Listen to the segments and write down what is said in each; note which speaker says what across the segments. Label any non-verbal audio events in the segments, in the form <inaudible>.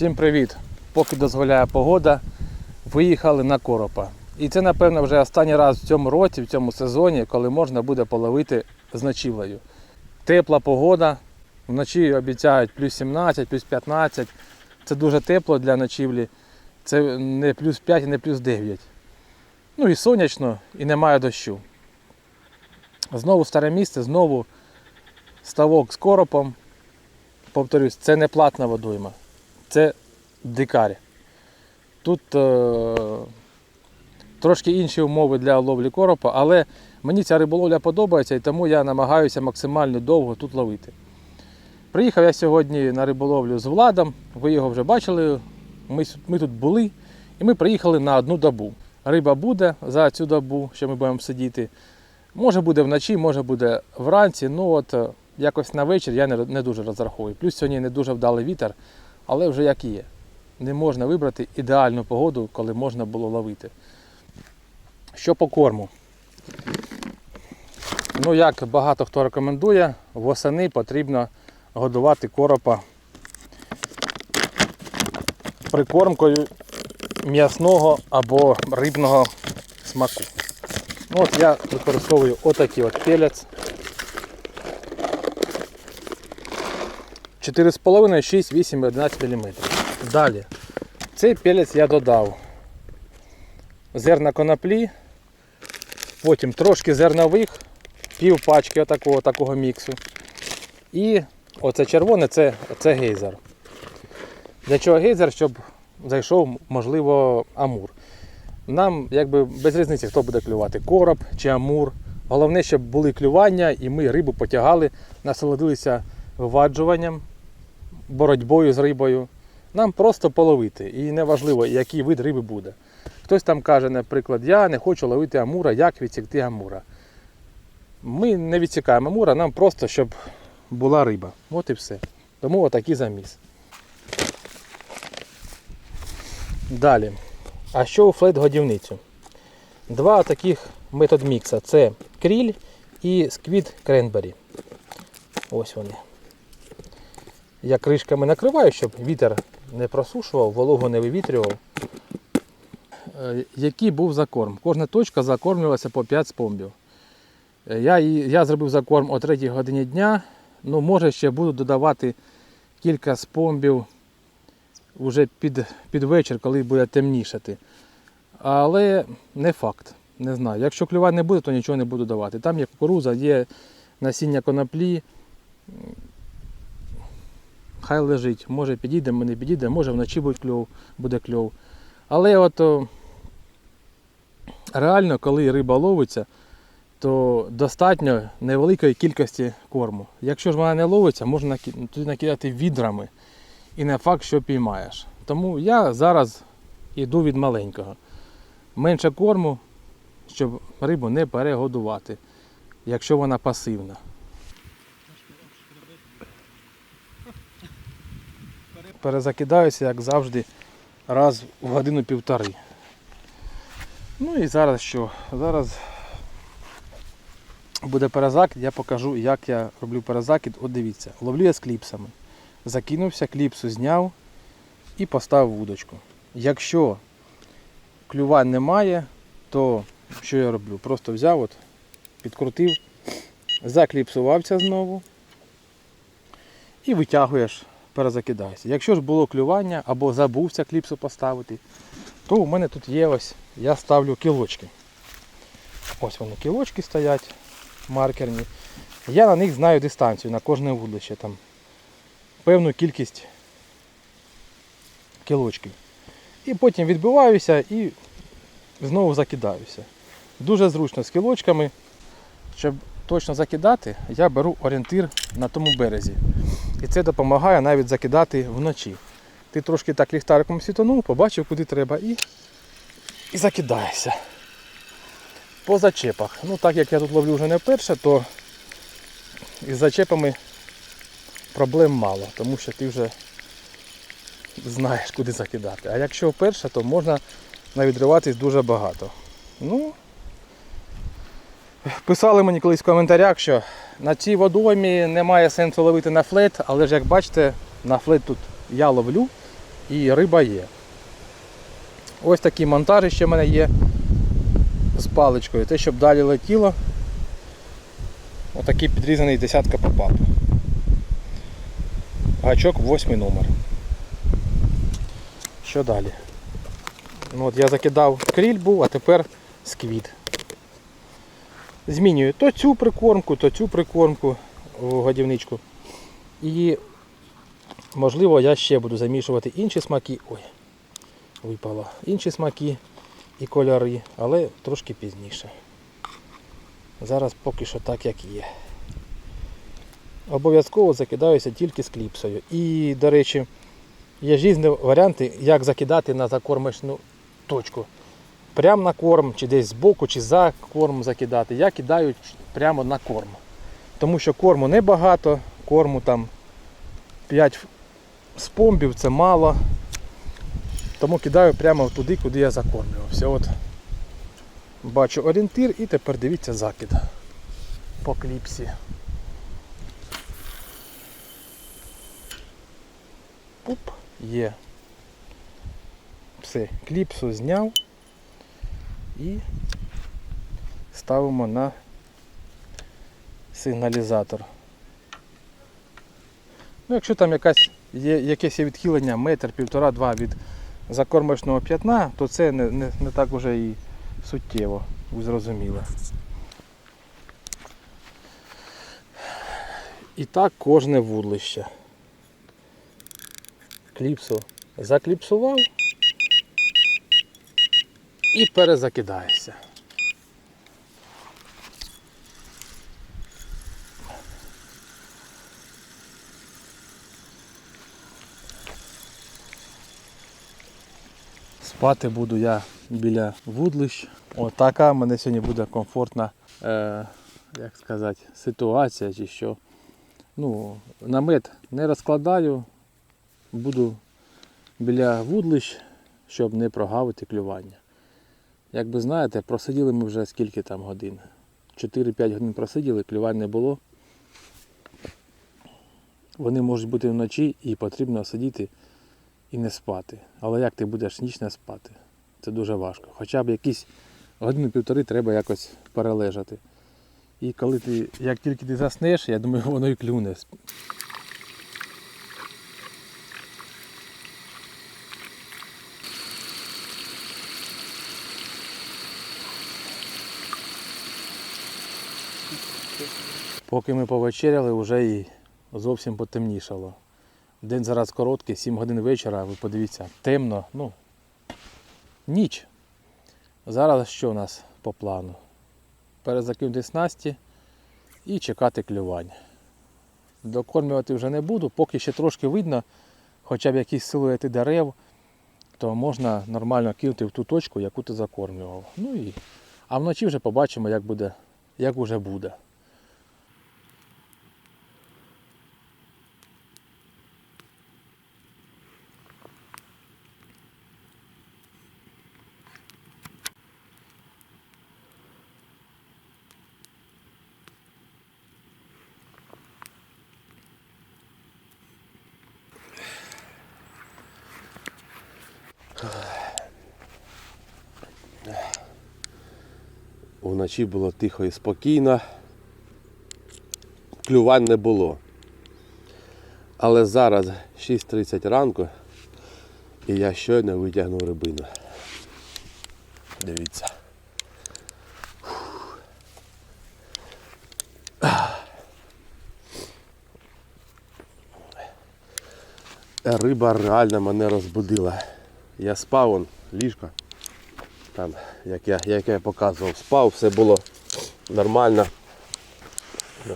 Speaker 1: Всім привіт! Поки дозволяє погода, виїхали на коропа. І це, напевно, вже останній раз в цьому році, в цьому сезоні, коли можна буде половити з ночівлею. Тепла погода, вночі обіцяють плюс 17, плюс 15. Це дуже тепло для ночівлі. Це не плюс 5 і не плюс 9. Ну і сонячно, і немає дощу. Знову старе місце, знову ставок з коропом. Повторюсь, це не платна водойма, це дикарі. Тут е, трошки інші умови для ловлі коропа, але мені ця риболовля подобається і тому я намагаюся максимально довго тут ловити. Приїхав я сьогодні на риболовлю з Владом, ви його вже бачили, ми, ми тут були і ми приїхали на одну добу. Риба буде за цю добу, що ми будемо сидіти. Може буде вночі, може буде вранці. Ну от е, якось на вечір я не, не дуже розраховую. Плюс сьогодні не дуже вдалий вітер, але вже як є. Не можна вибрати ідеальну погоду, коли можна було ловити. Що по корму? Ну, як багато хто рекомендує, восени потрібно годувати коропа прикормкою м'ясного або рибного смаку. Ну, от я використовую отакий от пелець. 4,5, 6, 8, 11 мм. Далі. Цей пелець я додав зерна коноплі, потім трошки зернових, пів пачки отакого, такого міксу. І оце червоне це, це гейзер. Для чого гейзер? Щоб зайшов, можливо, амур. Нам якби без різниці, хто буде клювати, короб чи амур. Головне, щоб були клювання і ми рибу потягали, насолодилися виваджуванням, боротьбою з рибою. Нам просто половити. І неважливо, який вид риби буде. Хтось там каже, наприклад, я не хочу ловити амура, як відсікти амура. Ми не відсікаємо амура, нам просто, щоб була риба. От і все. Тому отакий заміс. Далі. А що у флет годівницю? Два таких метод мікса. Це кріль і сквіт кренбері. Ось вони. Я кришками накриваю, щоб вітер не просушував, вологу не вивітрював. Е, Який був закорм? Кожна точка закормлювалася по 5 спомбів. Е, Я, я зробив закорм о 3 годині дня. Ну, може ще буду додавати кілька спомбів вже під, під вечір, коли буде темнішати. Але не факт. Не знаю. Якщо клювань не буде, то нічого не буду давати. Там є кукуруза, є насіння коноплі. Хай лежить. Може підійде, не підійде, може вночі буде кльов, буде кльов. Але от реально, коли риба ловиться, то достатньо невеликої кількості корму. Якщо ж вона не ловиться, можна тоді накидати відрами і не факт, що піймаєш. Тому я зараз йду від маленького. Менше корму, щоб рибу не перегодувати, якщо вона пасивна. Перезакидаюся, як завжди, раз в годину-півтори. Ну і зараз що? Зараз буде перезакид, я покажу, як я роблю перезакид. От дивіться, ловлю я з кліпсами. Закинувся, кліпсу зняв і поставив вудочку. Якщо клювань немає, то що я роблю? Просто взяв, от, підкрутив, закліпсувався знову і витягуєш, перезакидаєшся. Якщо ж було клювання або забувся кліпсу поставити, то у мене тут є ось, я ставлю кілочки. Ось вони кілочки стоять, маркерні. Я на них знаю дистанцію на кожне вудлище. Там певну кількість кілочків. І потім відбиваюся і знову закидаюся. Дуже зручно з кілочками. Щоб точно закидати, я беру орієнтир на тому березі. І це допомагає навіть закидати вночі. Ти трошки так ліхтариком світонув, побачив, куди треба і, і закидаєшся. По зачепах. Ну так як я тут ловлю вже не вперше, то із зачепами проблем мало, тому що ти вже знаєш, куди закидати. А якщо вперше, то можна навідриватись дуже багато. Ну, писали мені колись в коментарях, що на цій водоймі немає сенсу ловити на флет, але ж як бачите, на флет тут я ловлю і риба є. Ось такі монтажі ще в мене є з паличкою. Те, щоб далі летіло. Отакий підрізаний десятка попап. Гачок 8 номер. Що далі? Ну, от я закидав кріль був, а тепер сквіт. Змінюю то цю прикормку, то цю прикормку у годівничку. І можливо я ще буду замішувати інші смаки. Ой, випало. Інші смаки і кольори, але трошки пізніше. Зараз поки що так, як є. Обов'язково закидаюся тільки з кліпсою. І, до речі, є різні варіанти, як закидати на закормочну точку. Прямо на корм, чи десь збоку, чи за корм закидати. Я кидаю прямо на корм. Тому що корму небагато, корму там 5 спомбів це мало. Тому кидаю прямо туди, куди я закормлювався. От бачу орієнтир і тепер дивіться закид по кліпсі. Пуп, є. Все, кліпсу зняв і ставимо на сигналізатор. Ну, якщо там якась є якесь є відхилення метр, півтора-два від закормочного п'ятна, то це не, не, не так уже і суттєво, ви зрозуміли. І так кожне вудлище. Кліпсу закліпсував і перезакидаєшся. Спати буду я біля вудлищ. Отака мене сьогодні буде комфортна, е, як сказати, ситуація чи що. Ну, намет не розкладаю, буду біля вудлищ, щоб не прогавити клювання. Як ви знаєте, просиділи ми вже скільки там годин. 4-5 годин просиділи, клювань не було. Вони можуть бути вночі і потрібно сидіти і не спати. Але як ти будеш ніч не спати? Це дуже важко. Хоча б якісь годину-півтори треба якось перележати. І коли ти, як тільки ти заснеш, я думаю, <laughs> воно і клюне. Поки ми повечеряли, вже і зовсім потемнішало. День зараз короткий, 7 годин вечора, ви подивіться, темно, ну, ніч. Зараз що у нас по плану? Перезакинути снасті і чекати клювань. Докормлювати вже не буду, поки ще трошки видно, хоча б якісь силуети дерев, то можна нормально кинути в ту точку, яку ти закормлював. Ну і, а вночі вже побачимо, як буде, як уже буде.
Speaker 2: Вночі було тихо і спокійно. Клювань не було. Але зараз 6.30 ранку і я щойно витягнув рибину. Дивіться. Риба реально мене розбудила. Я спав, он, ліжко. Там, як я, як я показував, спав, все було нормально.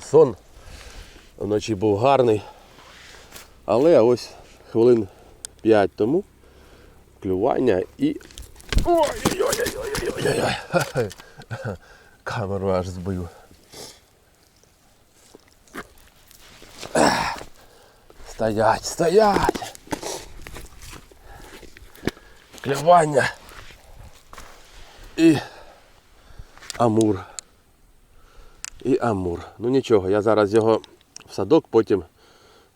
Speaker 2: Сон вночі був гарний. Але ось хвилин 5 тому клювання і. Ой-ой-ой-ой-ой-ой-ой. Камеру аж збив. Стоять, стоять! Клювання і амур. І амур. Ну нічого, я зараз його в садок, потім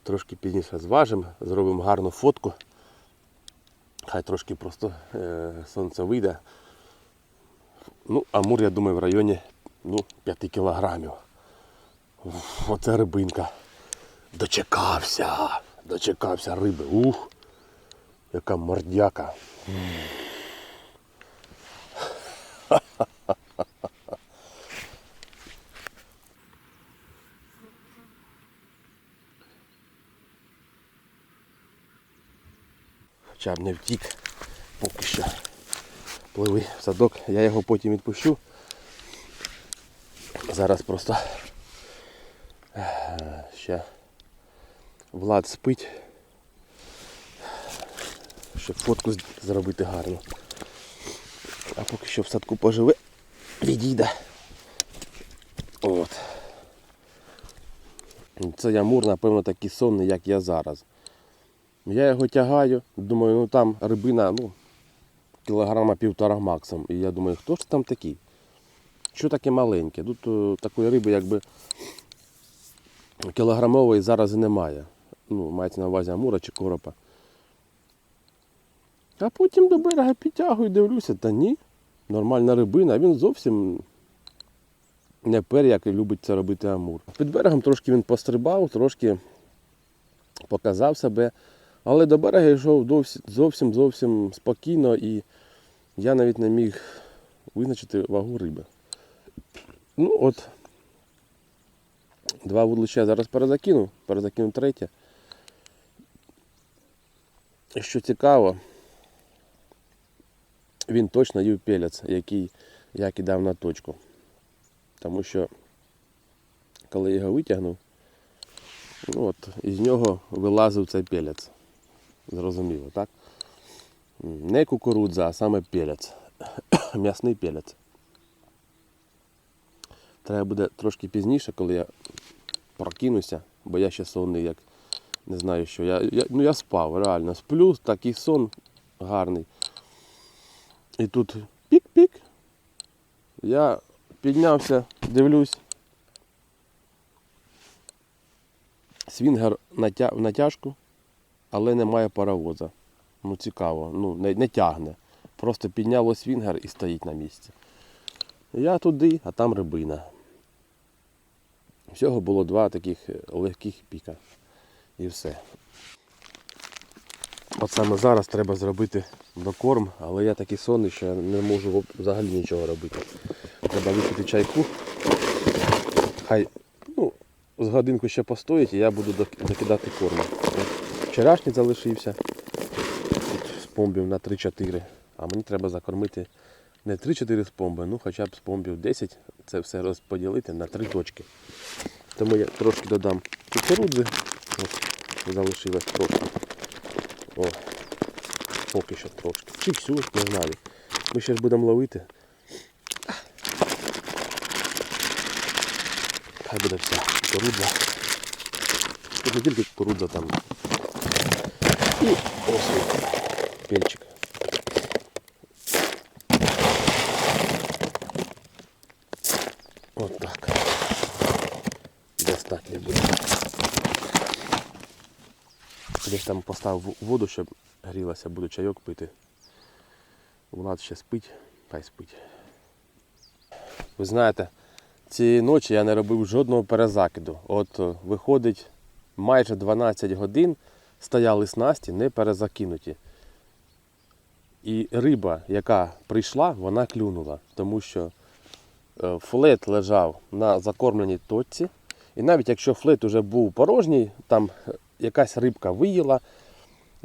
Speaker 2: трошки пізніше зважимо, зробимо гарну фотку Хай трошки просто е, сонце вийде. Ну, амур, я думаю, в районі ну, 5 кілограмів. Оце рибинка. Дочекався. Дочекався риби. Ух. Яка мордяка. Хоча б не втік поки що. Пливи в садок, я його потім відпущу. Зараз просто е, ще Влад спить, щоб фотку зробити гарно. А поки що в садку поживе, відійде. От. Це Ямур, напевно, такий сонний, як я зараз. Я його тягаю, думаю, ну там рибина, ну, кілограма півтора максимум. І я думаю, хто ж там такий? Що таке маленьке? Тут о, такої риби якби кілограмової зараз і немає. Ну, мається на увазі амура чи коропа. А потім до берега підтягую, дивлюся, та ні, нормальна рибина, він зовсім не пер, як любить це робити амур. Під берегом трошки він пострибав, трошки показав себе. Але до берега йшов зовсім зовсім спокійно і я навіть не міг визначити вагу риби. Ну от, два вудлища я зараз перезакину, перезакину третє. Що цікаво, він точно їв пелець, який я кидав на точку. Тому що коли я його витягнув, ну от, із нього вилазив цей пелець. Зрозуміло, так? Не кукурудза, а саме пелець. <coughs> М'ясний пелець. Треба буде трошки пізніше, коли я прокинуся, бо я ще сонний, як не знаю що. Я, я, ну я спав, реально. Сплю, такий сон гарний. І тут пік-пік. Я піднявся, дивлюсь. Свінгер в натяжку але немає паровоза. Ну цікаво, ну не, не тягне. Просто підняло свінгер і стоїть на місці. Я туди, а там рибина. Всього було два таких е, легких піка. І все. От саме зараз треба зробити докорм, але я такий сонний, що я не можу взагалі нічого робити. Треба випити чайку. Хай ну, з годинку ще постоїть і я буду докидати корму. Вчорашній залишився Тут з помбів на 3-4. А мені треба закормити не 3-4 з помби, ну хоча б з помбів 10. Це все розподілити на 3 точки. Тому я трошки додам кукурудзи. Ось залишилось трошки. О, поки що трошки. Чи всю, не знаю. Ми ще ж будемо ловити. Хай буде вся кукурудза. Тут не тільки кукурудза там і ось пельчик. От так. Достатньо буде. Десь там поставив воду, щоб грілася, буду чайок пити. Влад ще спить, хай спить. Ви знаєте, цієї ночі я не робив жодного перезакиду. От е, виходить майже 12 годин стояли снасті не перезакинуті. І риба, яка прийшла, вона клюнула, тому що е, флет лежав на закормленій точці. І навіть якщо флет уже був порожній, там е, якась рибка виїла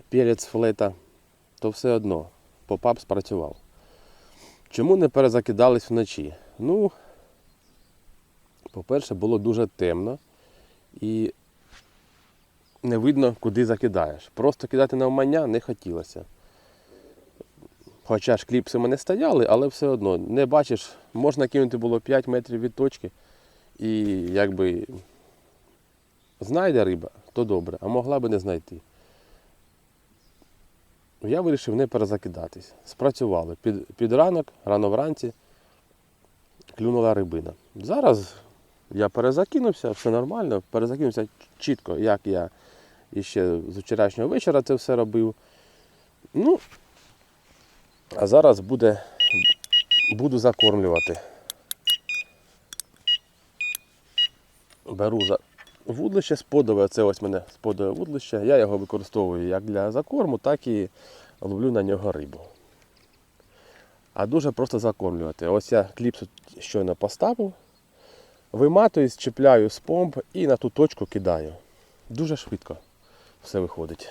Speaker 2: пелець флета, то все одно попап спрацював. Чому не перезакидались вночі? Ну, по-перше, було дуже темно і не видно, куди закидаєш. Просто кидати на вмання не хотілося. Хоча ж кліпси мене стояли, але все одно не бачиш, можна кинути було 5 метрів від точки. І якби знайде риба, то добре, а могла би не знайти. Я вирішив не перезакидатись. Спрацювали. Під, під ранок, рано вранці, клюнула рибина. Зараз я перезакинувся, все нормально, перезакинувся чітко, як я іще з вчорашнього вечора це все робив. Ну, А зараз буде, буду закормлювати. Беру за вудлище сподове, це ось мене сподове вудлище. Я його використовую як для закорму, так і ловлю на нього рибу. А дуже просто закормлювати. Ось я кліпсу щойно поставив, виматую, чіпляю з помп і на ту точку кидаю. Дуже швидко все виходить.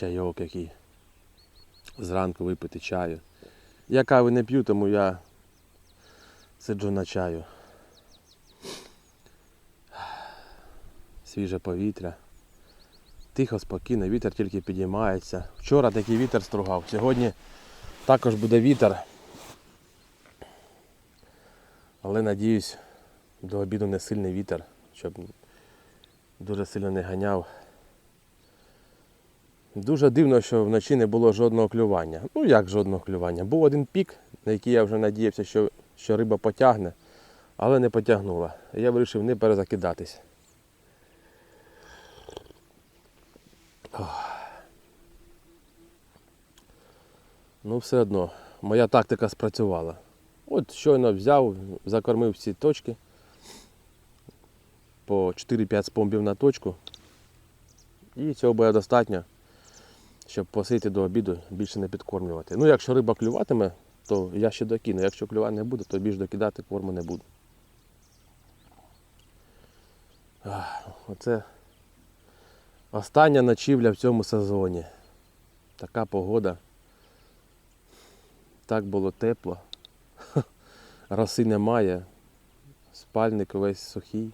Speaker 2: Чайок який. Зранку випити чаю. Я кави не п'ю, тому я сиджу на чаю. Свіже повітря. Тихо, спокійно, вітер тільки підіймається. Вчора такий вітер стругав, сьогодні також буде вітер. Але надіюсь, до обіду не сильний вітер, щоб дуже сильно не ганяв. Дуже дивно, що вночі не було жодного клювання. Ну як жодного клювання? Був один пік, на який я вже надіявся, що, що риба потягне, але не потягнула. Я вирішив не перезакидатись. Ну, все одно, моя тактика спрацювала. От щойно взяв, закормив всі точки. По 4-5 спомбів на точку. І цього буде достатньо щоб посити до обіду, більше не підкормлювати. Ну, якщо риба клюватиме, то я ще докину. Якщо клювати не буде, то більш докидати корму не буду. Оце остання ночівля в цьому сезоні. Така погода. Так було тепло. <laughs> Роси немає. Спальник весь сухий.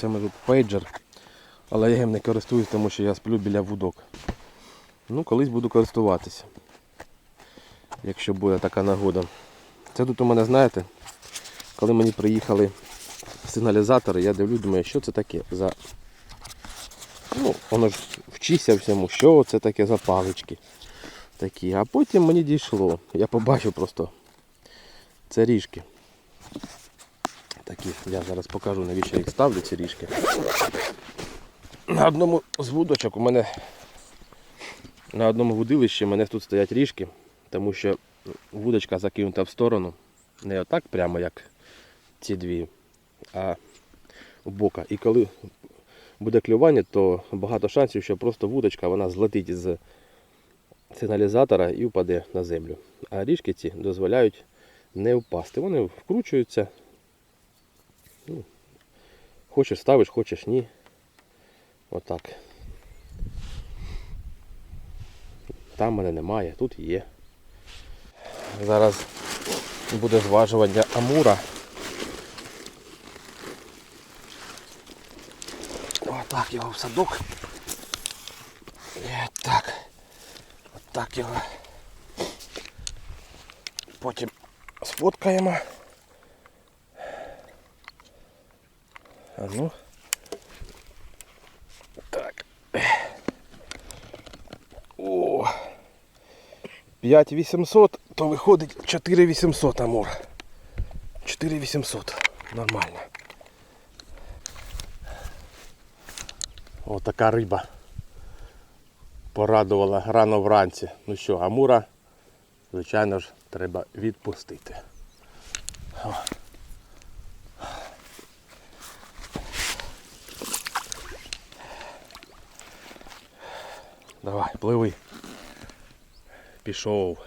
Speaker 2: Це ми тут пейджер, але я їм не користуюсь, тому що я сплю біля вудок. Ну, колись буду користуватися. Якщо буде така нагода. Це тут у мене, знаєте, коли мені приїхали сигналізатори, я дивлюсь, думаю, що це таке за. Ну, воно ж вчися всьому, що це таке за палички такі. А потім мені дійшло. Я побачив просто це ріжки. Такі, я зараз покажу, навіщо я їх ставлю, ці ріжки. На одному з вудочок у мене на одному вудилищі у мене тут стоять ріжки, тому що вудочка закинута в сторону. Не отак прямо, як ці дві, а в бока. І коли буде клювання, то багато шансів, що просто вудочка вона злетить з сигналізатора і впаде на землю. А ріжки ці дозволяють не впасти. Вони вкручуються. Ну, Хочеш ставиш, хочеш ні. Отак. Там мене немає, тут є. Зараз буде зважування амура. Отак його в садок. І так. Отак його. Потім сфоткаємо. А ну. Так. О. 5800, то виходить 4800 амур. 4800. Нормально. О, така риба.
Speaker 1: порадувала рано вранці. Ну що, Амура, звичайно ж, треба відпустити. О. Давай, пливи. Пішов.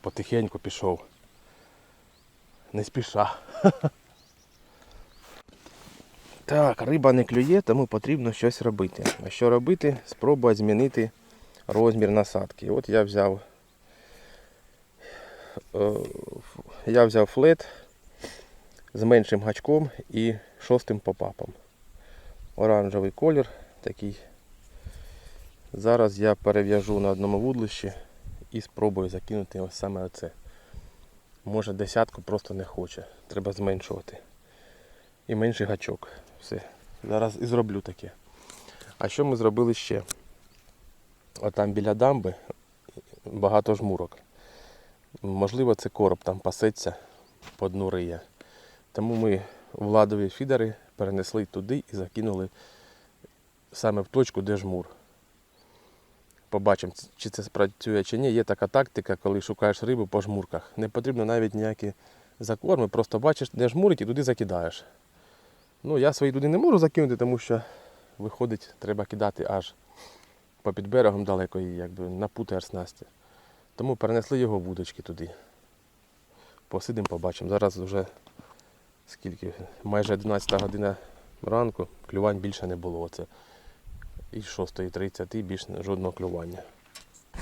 Speaker 1: Потихеньку пішов. Не спіша. <laughs> Так, риба не клює, тому потрібно щось робити. А що робити? Спробувати змінити розмір насадки. От я взяв е, я взяв флет з меншим гачком і шостим попапом. Оранжевий колір такий. Зараз я перев'яжу на одному вудлищі і спробую закинути ось саме оце. Може десятку просто не хоче. Треба зменшувати. І менший гачок. Все. Зараз і зроблю таке. А що ми зробили ще? Отам біля дамби багато жмурок. Можливо, це короб там пасеться по дну риє. Тому ми владові фідери перенесли туди і закинули саме в точку, де жмур. Побачимо, чи це спрацює чи ні. Є така тактика, коли шукаєш рибу по жмурках. Не потрібно навіть ніякі закорми, просто бачиш, де жмурить і туди закидаєш. Ну, я свої туди не можу закинути, тому що виходить, треба кидати аж попід берегом далеко і якби напутаєш снасті. Тому перенесли його вудочки туди. Посидимо, побачимо. Зараз вже скільки, майже 11 година ранку, клювань більше не було. Оце і 6.30 і більш жодного клювання.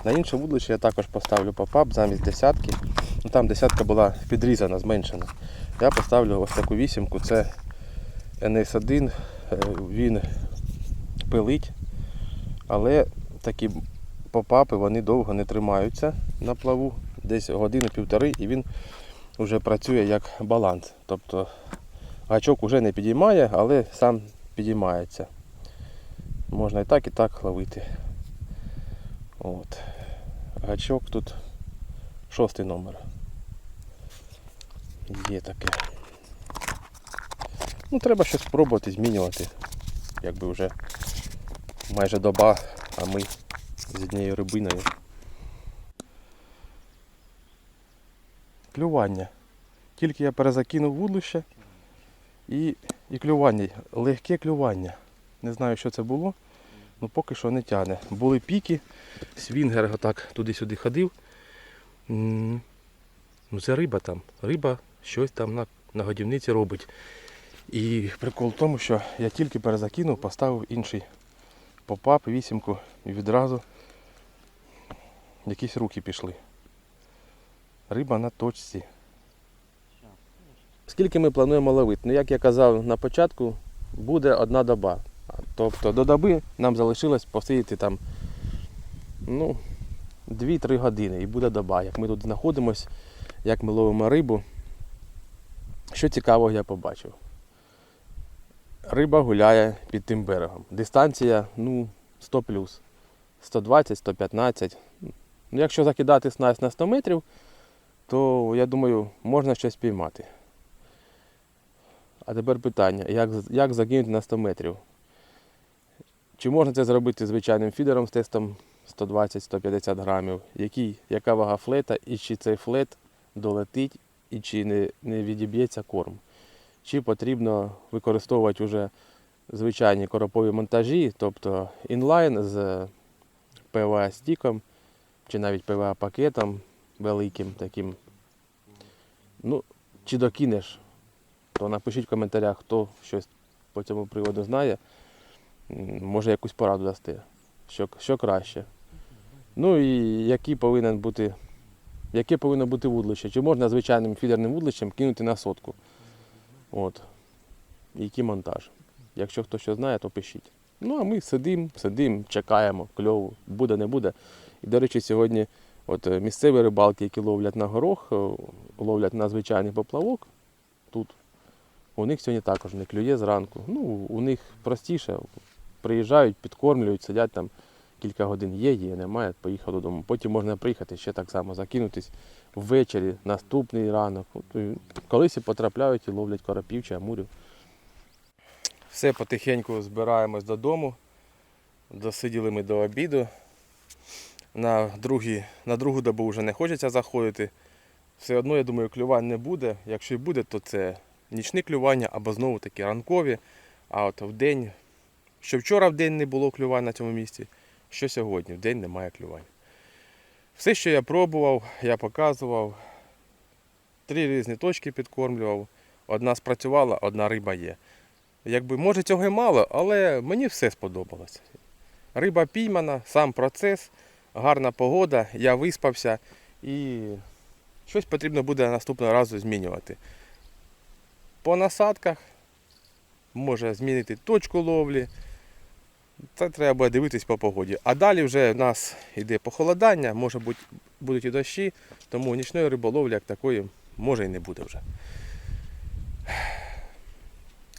Speaker 1: На інше вудлище я також поставлю попап замість десятки. Ну, там десятка була підрізана, зменшена. Я поставлю ось таку вісімку. Це NS1, е, він пилить, але такі попапи вони довго не тримаються на плаву, десь годину-півтори, і він вже працює як баланс. Тобто гачок вже не підіймає, але сам підіймається. Можна і так, і так ловити. От. Гачок тут шостий номер. Є таке. Ну, треба щось спробувати змінювати. Якби вже майже доба, а ми з однією рибиною. Клювання. Тільки я перезакинув вудлище і, і клювання. Легке клювання. Не знаю, що це було, але поки що не тягне. Були піки, свінгер отак туди-сюди ходив. Ну це риба там. Риба щось там на, на годівниці робить. І прикол в тому, що я тільки перезакинув, поставив інший попап, вісімку і відразу якісь руки пішли. Риба на точці. Скільки ми плануємо ловити? Ну, як я казав на початку, буде одна доба. Тобто до доби нам залишилось посидіти там ну, 2-3 години і буде доба. Як ми тут знаходимося, як ми ловимо рибу. Що цікавого я побачив. Риба гуляє під тим берегом. Дистанція ну, 100 плюс. 120, 115. Ну, якщо закидати снасть на 100 метрів, то я думаю, можна щось піймати. А тепер питання, як, як закинути на 100 метрів? Чи можна це зробити звичайним фідером з тестом 120-150 грамів? Який, яка вага флета і чи цей флет долетить і чи не, не відіб'ється корм? Чи потрібно використовувати вже звичайні коропові монтажі, тобто інлайн з PVA стіком, чи навіть PVA пакетом великим таким. Ну, чи докинеш, то напишіть в коментарях, хто щось по цьому приводу знає. Може якусь пораду дасти, що, що краще. Ну і який повинен бути, яке повинно бути вудлище? Чи можна звичайним фідерним вудлищем кинути на сотку? От. Який монтаж. Якщо хтось що знає, то пишіть. Ну а ми сидимо, сидимо, чекаємо, кльово, буде, не буде. І, до речі, сьогодні от, е, місцеві рибалки, які ловлять на горох, е, ловлять на звичайний поплавок тут. У них сьогодні також не клює зранку. Ну, у них простіше. Приїжджають, підкормлюють, сидять там кілька годин є, є, немає, поїхав додому. Потім можна приїхати ще так само закинутись ввечері, наступний ранок. І колись і потрапляють і ловлять коропів чи амурів. Все потихеньку збираємось додому. Досиділи ми до обіду. На, другі, на другу добу вже не хочеться заходити. Все одно, я думаю, клювань не буде. Якщо і буде, то це нічні клювання або знову таки ранкові. А от в день, що вчора в день не було клювань на цьому місці, що сьогодні в день немає клювань. Все, що я пробував, я показував. Три різні точки підкормлював. Одна спрацювала, одна риба є. Якби, може, цього і мало, але мені все сподобалося. Риба піймана, сам процес, гарна погода, я виспався і щось потрібно буде наступного разу змінювати. По насадках може змінити точку ловлі. Це треба буде дивитись по погоді. А далі вже в нас йде похолодання, може бути, будуть і дощі, тому нічної риболовлі як такої може і не буде вже.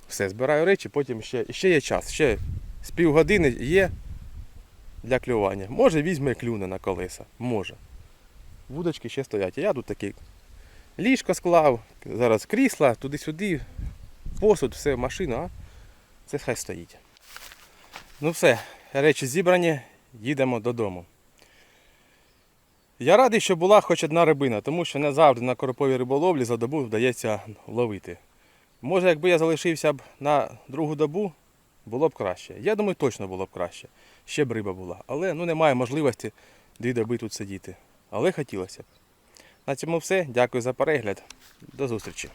Speaker 1: Все, збираю речі, потім ще, ще є час. Ще з півгодини є для клювання. Може візьме клюне на колеса. Може. Вудочки ще стоять. Я тут такий ліжко склав, зараз крісла, туди-сюди, посуд, все в машину, а це хай стоїть. Ну все, речі зібрані, їдемо додому. Я радий, що була хоч одна рибина, тому що не завжди на короповій риболовлі за добу вдається ловити. Може, якби я залишився б на другу добу, було б краще. Я думаю, точно було б краще. Ще б риба була. Але ну, немає можливості дві доби тут сидіти. Але хотілося б. На цьому все. Дякую за перегляд. До зустрічі.